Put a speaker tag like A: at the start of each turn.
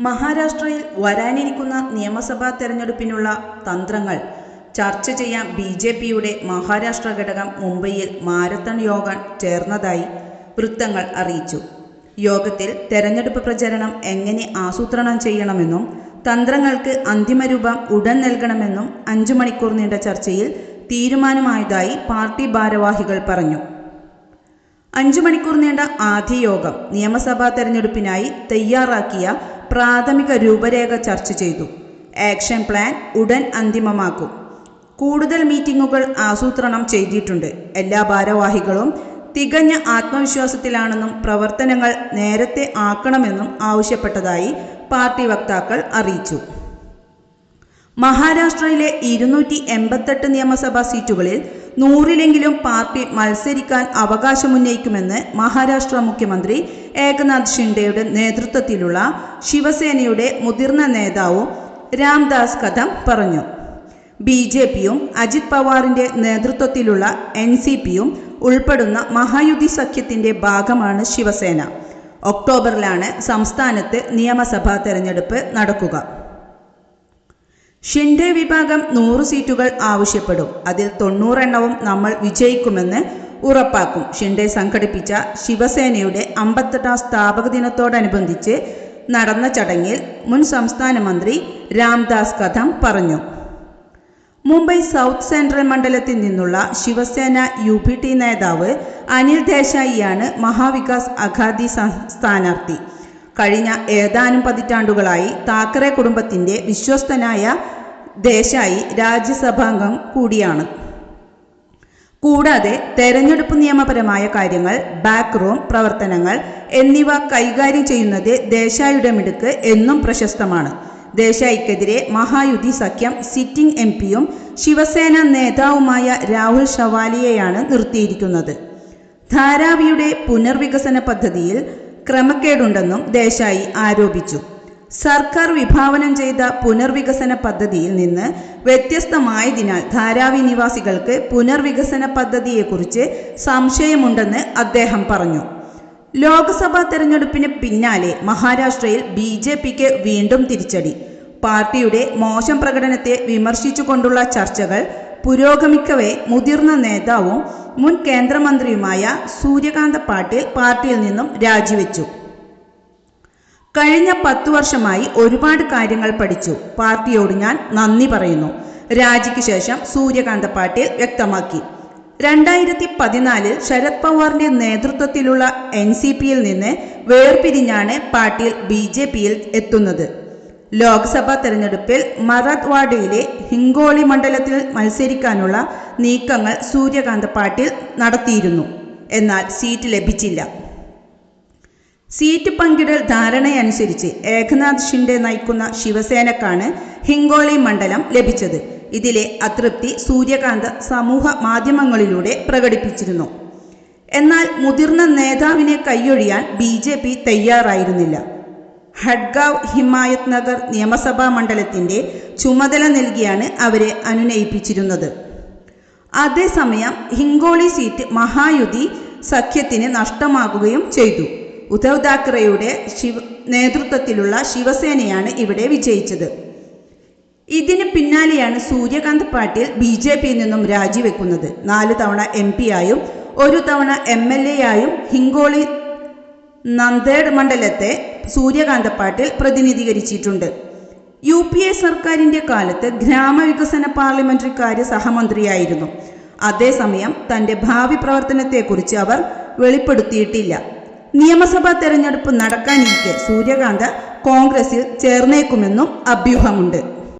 A: മഹാരാഷ്ട്രയിൽ വരാനിരിക്കുന്ന നിയമസഭാ തെരഞ്ഞെടുപ്പിനുള്ള തന്ത്രങ്ങൾ ചർച്ച ചെയ്യാൻ ബി ജെ പിയുടെ മഹാരാഷ്ട്ര ഘടകം മുംബൈയിൽ മാരത്തൺ യോഗം ചേർന്നതായി വൃത്തങ്ങൾ അറിയിച്ചു. യോഗത്തിൽ തെരഞ്ഞെടുപ്പ് പ്രചരണം എങ്ങനെ ആസൂത്രണം ചെയ്യണമെന്നും തന്ത്രങ്ങൾക്ക് അന്തിമരൂപം ഉടൻ നൽകണമെന്നും അഞ്ചു മണിക്കൂർ നീണ്ട ചർച്ചയിൽ തീരുമാനമായതായി പാർട്ടി ഭാരവാഹികൾ പറഞ്ഞു. അഞ്ചു മണിക്കൂർ നീണ്ട ആദ്യ യോഗം നിയമസഭാ തെരഞ്ഞെടുപ്പിനായി തയ്യാറാക്കിയ പ്രാഥമിക രൂപരേഖ ചർച്ച ചെയ്തു. ആക്ഷൻ പ്ലാൻ ഉടൻ അന്തിമമാക്കും. കൂടുതൽ മീറ്റിംഗുകൾ ആസൂത്രണം ചെയ്തിട്ടുണ്ട്. എല്ലാ ഭാരവാഹികളും തികഞ്ഞ ആത്മവിശ്വാസത്തിലാണെന്നും പ്രവർത്തനങ്ങൾ നേരത്തെ ആക്കണമെന്നും ആവശ്യപ്പെട്ടതായി പാർട്ടി വക്താക്കൾ അറിയിച്ചു. മഹാരാഷ്ട്രയിലെ ഇരുന്നൂറ്റി എൺപത്തെട്ട് നിയമസഭാ സീറ്റുകളിൽ നൂറിലെങ്കിലും പാർട്ടി മത്സരിക്കാൻ അവകാശമുന്നയിക്കുമെന്ന് മഹാരാഷ്ട്ര മുഖ്യമന്ത്രി ഏകനാഥ് ഷിൻഡെയുടെ നേതൃത്വത്തിലുള്ള ശിവസേനയുടെ മുതിർന്ന നേതാവും രാംദാസ് കഥം പറഞ്ഞു. ബി ജെ പിയും അജിത് പവാറിന്റെ നേതൃത്വത്തിലുള്ള എൻ സി പിയും ഉൾപ്പെടുന്ന മഹായുതി സഖ്യത്തിന്റെ ഭാഗമാണ് ശിവസേന. ഒക്ടോബറിലാണ് സംസ്ഥാനത്ത് നിയമസഭാ തെരഞ്ഞെടുപ്പ് നടക്കുക. ഷിൻഡെ വിഭാഗം നൂറ് സീറ്റുകൾ ആവശ്യപ്പെടും. അതിൽ തൊണ്ണൂറെണ്ണവും നമ്മൾ വിജയിക്കുമെന്ന് ഉറപ്പാക്കും. ഷിൻഡെ സംഘടിപ്പിച്ച ശിവസേനയുടെ അമ്പത്തെട്ടാം സ്ഥാപക ദിനത്തോടനുബന്ധിച്ച് നടന്ന ചടങ്ങിൽ മുൻ സംസ്ഥാന മന്ത്രി രാംദാസ് കഥം പറഞ്ഞു. മുംബൈ സൗത്ത് സെൻട്രൽ മണ്ഡലത്തിൽ നിന്നുള്ള ശിവസേന യു പി ടി നേതാവ് അനിൽ ദേശായിയാണ് മഹാവികാസ് അഘാദി സ്ഥാനാർത്ഥി. കഴിഞ്ഞ ഏതാനും പതിറ്റാണ്ടുകളായി താക്കറെ കുടുംബത്തിന്റെ വിശ്വസ്തനായ ദേശായി രാജ്യസഭാംഗം കൂടിയാണ്. കൂടാതെ തെരഞ്ഞെടുപ്പ് നിയമപരമായ കാര്യങ്ങൾ ബാക്ക് റൂം പ്രവർത്തനങ്ങൾ എന്നിവ കൈകാര്യം ചെയ്യുന്നത് ദേശായിയുടെ മിടുക്ക് എന്നും പ്രശസ്തമാണ്. ദേശായിക്കെതിരെ മഹായുതി സഖ്യം സിറ്റിംഗ് എം പിയും ശിവസേന നേതാവുമായ രാഹുൽ ഷവാലിയെയാണ് നിർത്തിയിരിക്കുന്നത്. ധാരാവിയുടെ പുനർവികസന പദ്ധതിയിൽ ക്രമക്കേടുണ്ടെന്നും ദേശായി ആരോപിച്ചു. സർക്കാർ വിഭാവനം ചെയ്ത പുനർവികസന പദ്ധതിയിൽ നിന്ന് വ്യത്യസ്തമായതിനാൽ ധാരാവി നിവാസികൾക്ക് പുനർവികസന പദ്ധതിയെക്കുറിച്ച് സംശയമുണ്ടെന്ന് അദ്ദേഹം പറഞ്ഞു. ലോക്സഭാ തെരഞ്ഞെടുപ്പിന് പിന്നാലെ മഹാരാഷ്ട്രയിൽ ബി ജെ പിക്ക് വീണ്ടും തിരിച്ചടി. പാർട്ടിയുടെ മോശം പ്രകടനത്തെ വിമർശിച്ചുകൊണ്ടുള്ള ചർച്ചകൾ പുരോഗമിക്കവേ മുതിർന്ന നേതാവും മുൻ കേന്ദ്രമന്ത്രിയുമായ സൂര്യകാന്ത പാട്ടീൽ പാർട്ടിയിൽ നിന്നും രാജിവെച്ചു. കഴിഞ്ഞ പത്തു വർഷമായി ഒരുപാട് കാര്യങ്ങൾ പഠിച്ചു. പാർട്ടിയോട് ഞാൻ നന്ദി പറയുന്നു. രാജിക്ക് ശേഷം സൂര്യകാന്ത പാട്ടീൽ വ്യക്തമാക്കി. രണ്ടായിരത്തി പതിനാലിൽ ശരത് പവാറിന്റെ നേതൃത്വത്തിലുള്ള എൻ സി പിയിൽ നിന്ന് വേർപിരിഞ്ഞാണ് പാട്ടീൽ ബി ജെ പിയിൽ എത്തുന്നത്. ലോക്സഭാ തെരഞ്ഞെടുപ്പിൽ മറാത്ത്വാഡയിലെ ഹിംഗോളി മണ്ഡലത്തിൽ മത്സരിക്കാനുള്ള നീക്കങ്ങൾ സൂര്യകാന്ത പാട്ടീൽ നടത്തിയിരുന്നു. എന്നാൽ സീറ്റ് ലഭിച്ചില്ല. സീറ്റ് പങ്കിടൽ ധാരണയനുസരിച്ച് ഏകനാഥ് ഷിൻഡെ നയിക്കുന്ന ശിവസേനക്കാണ് ഹിങ്കോളി മണ്ഡലം ലഭിച്ചത്. ഇതിലെ അതൃപ്തി സൂര്യകാന്ത് സമൂഹ മാധ്യമങ്ങളിലൂടെ പ്രകടിപ്പിച്ചിരുന്നു. എന്നാൽ മുതിർന്ന നേതാവിനെ കൈയൊഴിയാൻ ബി ജെ പി തയ്യാറായിരുന്നില്ല. ഹഡ്ഗാവ് ഹിമായത് നഗർ നിയമസഭാ മണ്ഡലത്തിന്റെ ചുമതല നൽകിയാണ് അവരെ അനുനയിപ്പിച്ചിരുന്നത്. അതേസമയം ഹിങ്കോളി സീറ്റ് മഹായുതി സഖ്യത്തിന് നഷ്ടമാകുകയും ചെയ്തു. ഉദ്ധവ് താക്കറെയുടെ ശിവ നേതൃത്വത്തിലുള്ള ശിവസേനയാണ് ഇവിടെ വിജയിച്ചത്. ഇതിന് പിന്നാലെയാണ് സൂര്യകാന്ത് പാട്ടീൽ ബി ജെ പിയിൽ നിന്നും രാജിവെക്കുന്നത്. നാല് തവണ എം പി ആയും ഒരു തവണ എം എൽ എ ആയും ഹിങ്കോളി നന്ദേഡ് മണ്ഡലത്തെ സൂര്യകാന്ത് പാട്ടീൽ പ്രതിനിധീകരിച്ചിട്ടുണ്ട്. യു പി എ സർക്കാരിന്റെ കാലത്ത് ഗ്രാമവികസന പാർലമെന്ററി കാര്യ സഹമന്ത്രിയായിരുന്നു. അതേസമയം തന്റെ ഭാവി പ്രവർത്തനത്തെക്കുറിച്ച് അവർ വെളിപ്പെടുത്തിയിട്ടില്ല. നിയമസഭാ തെരഞ്ഞെടുപ്പ് നടക്കാനിരിക്കെ സൂര്യകാന്ത് കോൺഗ്രസിൽ ചേർന്നേക്കുമെന്നും അഭ്യൂഹമുണ്ട്.